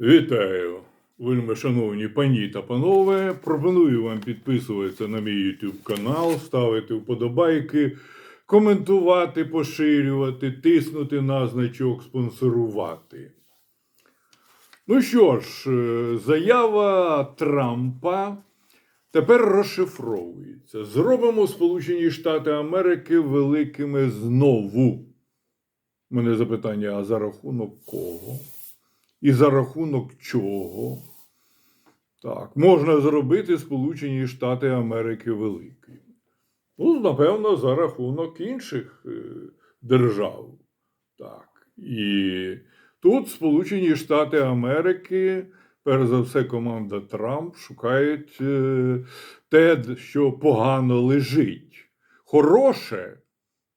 Вітаю, вельми шановні пані та панове. Пропоную вам підписуватися на мій YouTube канал, ставити вподобайки, коментувати, поширювати, тиснути на значок спонсорувати. Ну що ж, е, заява Трампа тепер розшифровується. Зробимо Сполучені Штати Америки великими знову. У мене запитання: а за рахунок кого? І за рахунок чого? Так, можна зробити Сполучені Штати Америки великими. Ну, напевно, за рахунок інших е, держав. Так. І тут Сполучені Штати Америки, перш за все, команда Трамп шукають е, те, що погано лежить. Хороше,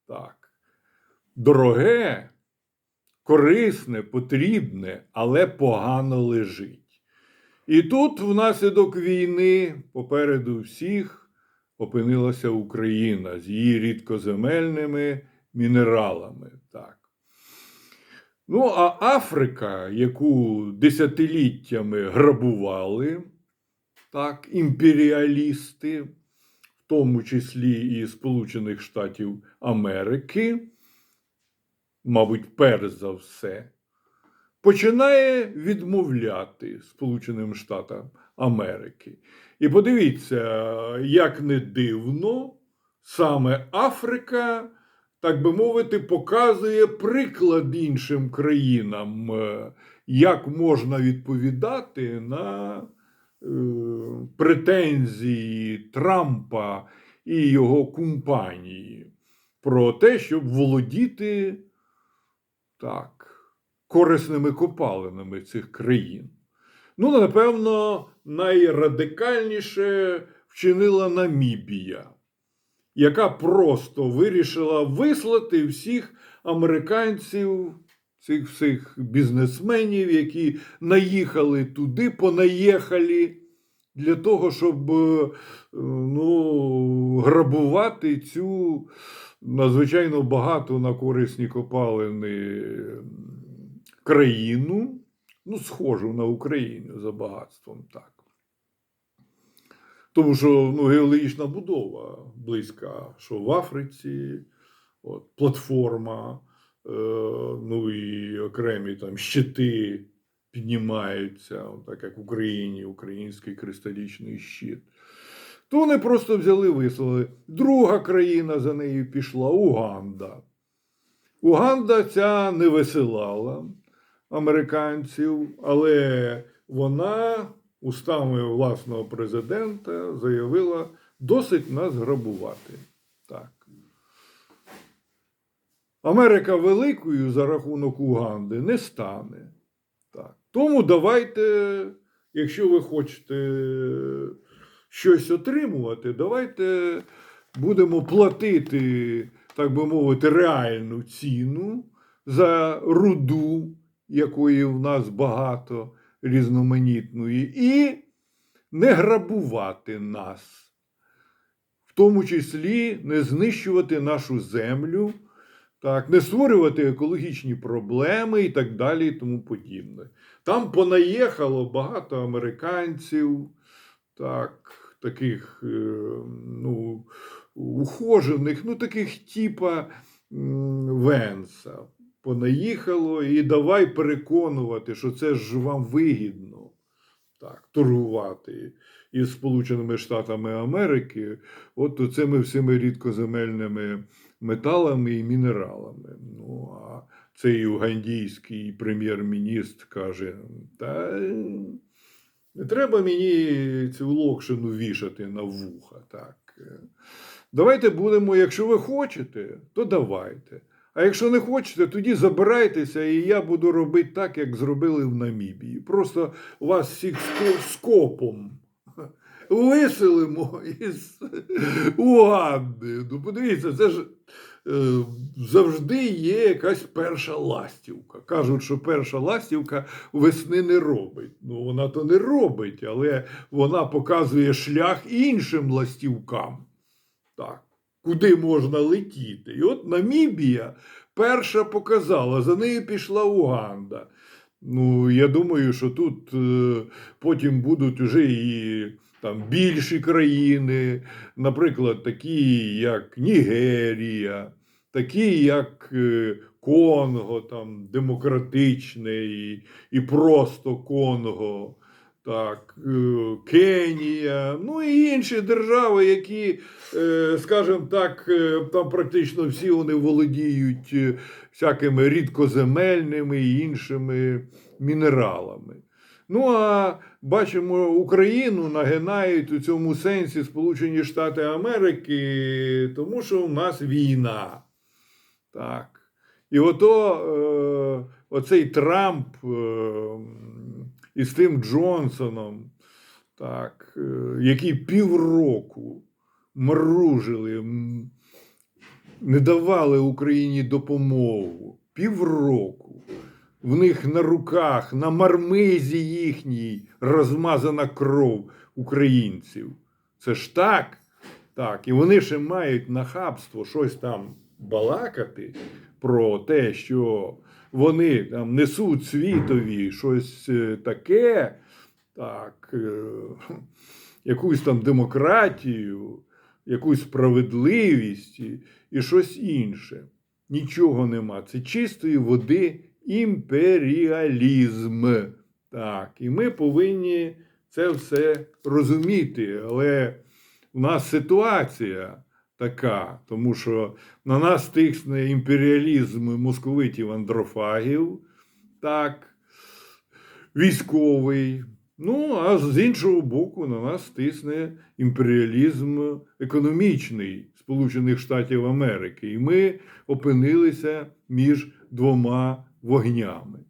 так, дороге, корисне, потрібне, але погано лежить. І тут, внаслідок війни, попереду всіх опинилася Україна з її рідкоземельними мінералами. Так. Ну, а Африка, яку десятиліттями грабували, так, імперіалісти, в тому числі і Сполучених Штатів Америки, мабуть, перш за все, починає відмовляти Сполученим Штатам Америки. І подивіться, як не дивно, саме Африка, так би мовити, показує приклад іншим країнам, е, як можна відповідати на е, претензії Трампа і його компанії про те, щоб володіти так, корисними копалинами цих країн. Ну, напевно, найрадикальніше вчинила Намібія, яка просто вирішила вислати всіх американців, цих всіх бізнесменів, які наїхали туди, понаїхали для того, щоб е, ну, грабувати цю надзвичайно багату на корисні копалини країну, ну, схожу на Україну за багатством, так. Тому що ну, геологічна будова близька, що в Африці, от, платформа, е, ну і окремі там щити піднімаються, так як в Україні, український кристалічний щит. То вони просто взяли, вислали. Друга країна за нею пішла Уганда. Уганда ця не висилала американців, але вона устами власного президента заявила досить нас грабувати. Так. Америка великою за рахунок Уганди не стане. Так. Тому давайте, якщо ви хочете щось отримувати, давайте будемо платити, так би мовити, реальну ціну за руду, якої в нас багато різноманітної, і не грабувати нас, в тому числі не знищувати нашу землю. Так, не створювати екологічні проблеми і так далі, і тому подібне. Там понаїхало багато американців, так, таких е, ну, ухожених, ну, таких типа Венса. Понаїхало і давай переконувати, що це ж вам вигідно так, торгувати із Сполученими Штатами Америки, от цими всіми рідкоземельними металами і мінералами. Ну, а цей угандійський прем'єр-міністр каже: та не треба мені цю локшину вішати на вуха. Так. Давайте будемо, якщо ви хочете, то давайте. А якщо не хочете, тоді забирайтеся, і я буду робити так, як зробили в Намібії. Просто вас всіх скопом виселимо із Уганди. Ну, подивіться, це ж е, завжди є якась перша ластівка. Кажуть, що перша ластівка весни не робить. Ну, вона то не робить, але вона показує шлях іншим ластівкам. Так, куди можна летіти. І от Намібія перша показала, за нею пішла Уганда. Ну, я думаю, що тут е, потім будуть уже і там більші країни, наприклад, такі як Нігерія, такі як е, Конго, там демократичне і, і просто Конго. Так, е, Кенія, ну і інші держави, які, е, скажімо так, там практично всі вони володіють всякими рідкоземельними і іншими мінералами. Ну а бачимо, Україну нагинають у цьому сенсі Сполучені Штати Америки, тому що у нас війна. Так. І ото е, оцей Трамп е, із тим Джонсоном, так, е, які півроку мружили, не давали Україні допомогу. Півроку. В них на руках, на мармизі їхній розмазана кров українців. Це ж так. Так, і вони ще мають нахабство щось там балакати про те, що вони там несуть світові щось е, таке, так, е, якусь там демократію, якусь справедливість і, і щось інше. Нічого нема. Це чистої води імперіалізм. Так, і ми повинні це все розуміти. Але у нас ситуація така, тому що на нас тисне імперіалізм московитів андрофагів, так, військовий. Ну, а з іншого боку, на нас тисне імперіалізм економічний Сполучених Штатів Америки. І ми опинилися між двома вогнями.